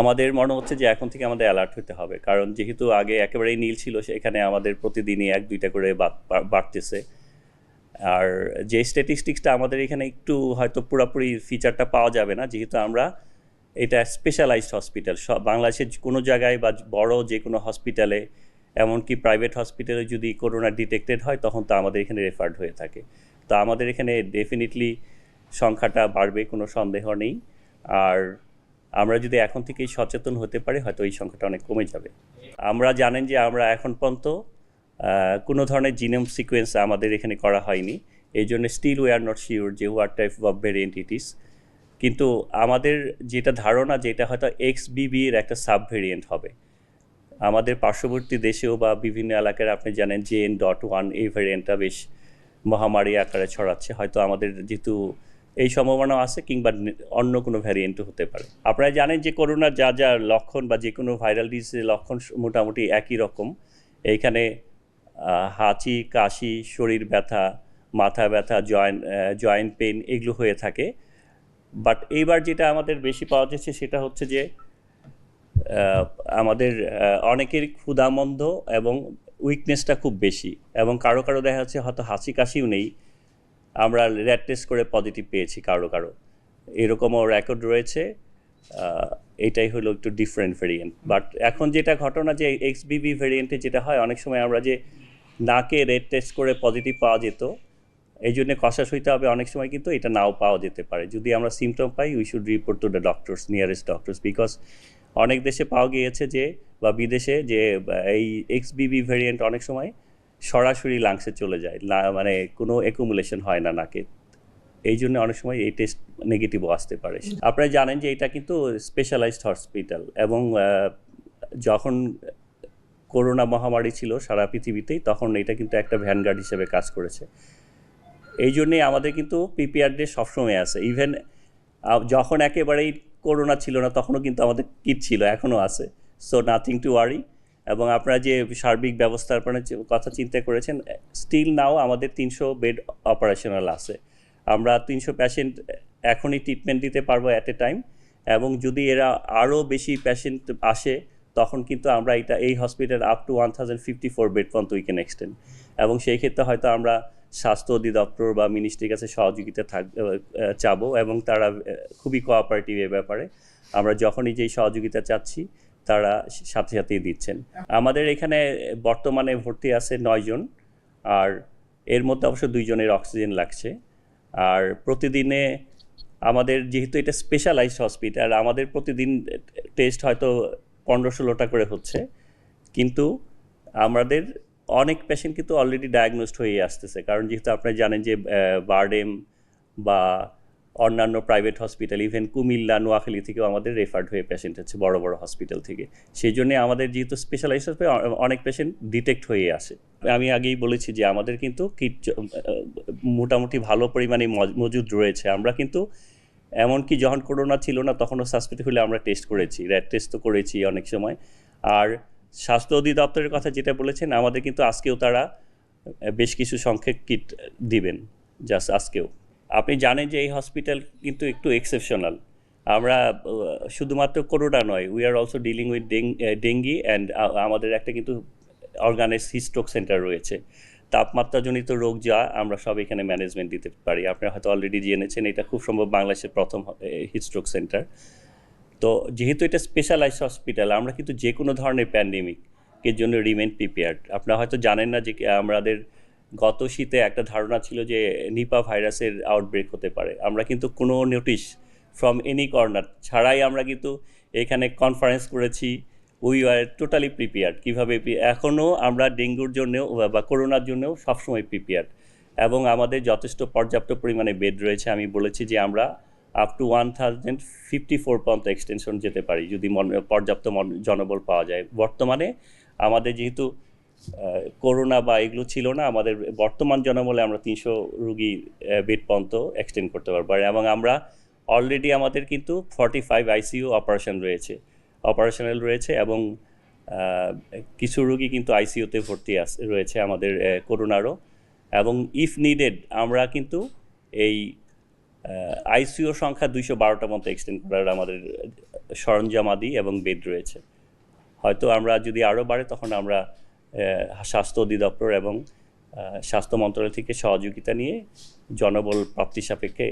আমাদের মনে হচ্ছে যে এখন থেকে আমাদের অ্যালার্ট হতে হবে। কারণ যেহেতু আগে একেবারেই নীল ছিল, সেখানে আমাদের প্রতিদিনই এক, দুইটা করে বাড়তেছে। আর যে স্ট্যাটিস্টিক্সটা আমাদের এখানে একটু হয়তো পুরোপুরি ফিচারটা পাওয়া যাবে না, যেহেতু আমরা এটা স্পেশালাইজড হসপিটাল সব বাংলাদেশের কোনো জায়গায় বা বড় যে কোনো হসপিটালে এমনকি প্রাইভেট হসপিটালে যদি করোনা ডিটেক্টেড হয়, তখন তো আমাদের এখানে রেফার্ড হয়ে থাকে। তো আমাদের এখানে ডেফিনেটলি সংখ্যাটা বাড়বে, কোনো সন্দেহ নেই। আর আমরা যদি এখন থেকেই সচেতন হতে পারি, হয়তো এই সংখ্যাটা অনেক কমে যাবে। আমরা জানেন যে আমরা এখন পর্যন্ত কোনো ধরনের জিনোম সিকোয়েন্স আমাদের এখানে করা হয়নি। এই জন্য still we are not sure যে what type of variant it is কিন্তু আমাদের যেটা ধারণা, যেটা হয়তো এক্স বিবির একটা সাব ভেরিয়েন্ট হবে। আমাদের পার্শ্ববর্তী দেশেও বা বিভিন্ন এলাকায় আপনি জানেন যে এন ডট ওয়ান এই ভ্যারিয়েন্টটা বেশ মহামারী আকারে ছড়াচ্ছে। হয়তো আমাদের যেহেতু এই সম্ভাবনা আছে কিংবা অন্য কোনো ভ্যারিয়েন্টও হতে পারে। আপনারা জানেন যে করোনার যা যা লক্ষণ বা যে কোনো ভাইরাল ডিজিজের লক্ষণ মোটামুটি একই রকম। এইখানে হাঁচি, কাশি, শরীর ব্যথা, মাথা ব্যথা জয়েন্ট জয়েন্ট পেন এগুলো হয়ে থাকে। বাট এইবার যেটা আমাদের বেশি পাওয়া যাচ্ছে সেটা হচ্ছে যে আমাদের অনেকের ক্ষুধামন্দ এবং উইকনেসটা খুব বেশি এবং কারও কারও দেখা যাচ্ছে হয়তো হাসি কাশিও নেই। আমরা র্যাট টেস্ট করে পজিটিভ পেয়েছি কারও কারও। এরকমও রেকর্ড রয়েছে। এটাই হলো একটু ডিফারেন্ট ভেরিয়েন্ট বাট এখন যেটা ঘটনা যে এক্স বিবি ভেরিয়েন্টে যেটা হয়, অনেক সময় আমরা যে নাকে রেড টেস্ট করে পজিটিভ পাওয়া যেত এই জন্য কষাস হইতে হবে। অনেক সময় কিন্তু এটা নাও পাওয়া যেতে পারে। যদি আমরা symptom pi we should report to the doctors nearest doctors because অনেক দেশে পাওয়া গিয়েছে যে, বা বিদেশে যে এই এক্স বিবি ভেরিয়েন্ট অনেক সময় সরাসরি লাংসে চলে যায়। মানে কোনো অ্যাকুমুলেশন হয় না নাকে। এই জন্য অনেক সময় এই টেস্ট নেগেটিভও আসতে পারে। আপনারা জানেন যে এটা কিন্তু স্পেশালাইজড হসপিটাল এবং যখন করোনা মহামারী ছিল সারা পৃথিবীতেই, তখন এটা কিন্তু একটা ভ্যানগার্ড হিসেবে কাজ করেছে। এই জন্যেই আমাদের কিন্তু পিপিআর ডে সবসময় আছে। ইভেন যখন একেবারেই করোনা ছিল না, তখনও কিন্তু আমাদের কিট ছিল, এখনও আছে। সো নাথিং টু ওয়ারি এবং আপনারা যে সার্বিক ব্যবস্থাপনার কথা চিন্তা করেছেন স্টিল নাও আমাদের তিনশো বেড অপারেশনাল আছে। আমরা তিনশো পেশেন্ট এখনই ট্রিটমেন্ট দিতে পারব অ্যাট এ টাইম এবং যদি এরা আরও বেশি প্যাশেন্ট আসে, তখন কিন্তু আমরা এটা এই hospital up to one thousand fifty four bed পর্যন্ত উই ক্যান এক্সটেন্ড এবং সেই ক্ষেত্রে হয়তো আমরা স্বাস্থ্য অধিদপ্তর বা মিনিস্ট্রির কাছে সহযোগিতা থাক চাবো এবং তারা খুবই কোঅপারেটিভ এ ব্যাপারে। আমরা যখনই যেই সহযোগিতা চাচ্ছি তারা সাথে সাথেই দিচ্ছেন। আমাদের এখানে বর্তমানে ভর্তি আছে নয়জন আর এর মধ্যে অবশ্য দুইজনের অক্সিজেন লাগছে। আর প্রতিদিনে আমাদের যেহেতু এটা স্পেশালাইজড হসপিটাল আমাদের প্রতিদিন টেস্ট হয়তো পনেরো ষোলোটা করে হচ্ছে। কিন্তু আমাদের অনেক পেশেন্ট কিন্তু অলরেডি ডায়াগনোসড হয়ে আসতেছে। কারণ যেহেতু আপনারা জানেন যে বারডেম বা অন্যান্য private hospital even Comilla, Noakhali থেকেও আমাদের রেফার্ড হয়ে পেশেন্ট হচ্ছে বড় বড় হসপিটাল থেকে। সেই জন্য আমাদের যেহেতু স্পেশালাইজ অনেক পেশেন্ট ডিটেক্ট হয়ে আসে। আমি আগেই বলেছি যে আমাদের কিন্তু কিট মোটামুটি ভালো পরিমাণে মজ- মজুদ রয়েছে। আমরা কিন্তু এমনকি যখন করোনা ছিল না, তখনও সাসপেক্ট হলে আমরা টেস্ট করেছি র্যাড টেস্ট তো করেছি অনেক সময়। আর স্বাস্থ্য অধিদপ্তরের কথা যেটা বলেছেন, আমাদের কিন্তু আজকেও তারা বেশ কিছু সংখ্যক কিট দিবেন জাস্ট আজকেও। আপনি জানেন যে এই হসপিটাল কিন্তু একটু এক্সেপশনাল আমরা শুধুমাত্র করোনা নয় we are also dealing with dengue and আমাদের একটা কিন্তু অর্গানাইজ হিস্ট্রোক সেন্টার রয়েছে। তাপমাত্রাজনিত রোগ যা আমরা সব এখানে ম্যানেজমেন্ট দিতে পারি। আপনারা হয়তো অলরেডি জেনেছেন, এটা খুব সম্ভব বাংলাদেশের প্রথম হিস্ট্রোক সেন্টার তো যেহেতু এটা স্পেশালাইজড হসপিটাল আমরা কিন্তু যে কোনো ধরনের প্যান্ডেমিক এর জন্য রিমেন প্রিপেয়ার্ড আপনারা হয়তো জানেন না যে আমাদের গত শীতে একটা ধারণা ছিল যে নিপা ভাইরাসের আউটব্রেক হতে পারে। আমরা কিন্তু কোনো নোটিশ ফ্রম এনি কর্নার ছাড়াই আমরা কিন্তু এখানে কনফারেন্স করেছি। উই আর টোটালি প্রিপেয়ার্ড কীভাবে এখনও আমরা ডেঙ্গুর জন্যও বা- করোনার জন্যও সবসময় প্রিপেয়ার্ড এবং আমাদের যথেষ্ট পর্যাপ্ত পরিমাণে বেড রয়েছে। আমি বলেছি যে আমরা up to one thousand fifty four পর্যন্ত এক্সটেনশন যেতে পারি। যদি পর্যাপ্ত জনবল পাওয়া যায়। বর্তমানে আমাদের যেহেতু করোনা বা এগুলো ছিল না, আমাদের বর্তমান জনবলে আমরা তিনশো রুগী বেড পর্যন্ত এক্সটেন্ড করতে পারব। এবং আমরা অলরেডি আমাদের কিন্তু ফর্টি ফাইভ আইসিইউ অপারেশন রয়েছে অপারেশনাল রয়েছে এবং কিছু রুগী কিন্তু আইসিইউতে ভর্তি রয়েছে আমাদের করোনারও। এবং ইফ নিডেড আমরা কিন্তু এই আইসিইউ সংখ্যা দুইশো বারোটা মতো এক্সটেন্ড করার আমাদের সরঞ্জামাদি এবং বেড রয়েছে। হয়তো আমরা যদি আরও বাড়ে, তখন আমরা স্বাস্থ্য অধিদপ্তর এবং স্বাস্থ্য মন্ত্রণালয় থেকে সহযোগিতা নিয়ে জনবল প্রাপ্তি সাপেক্ষে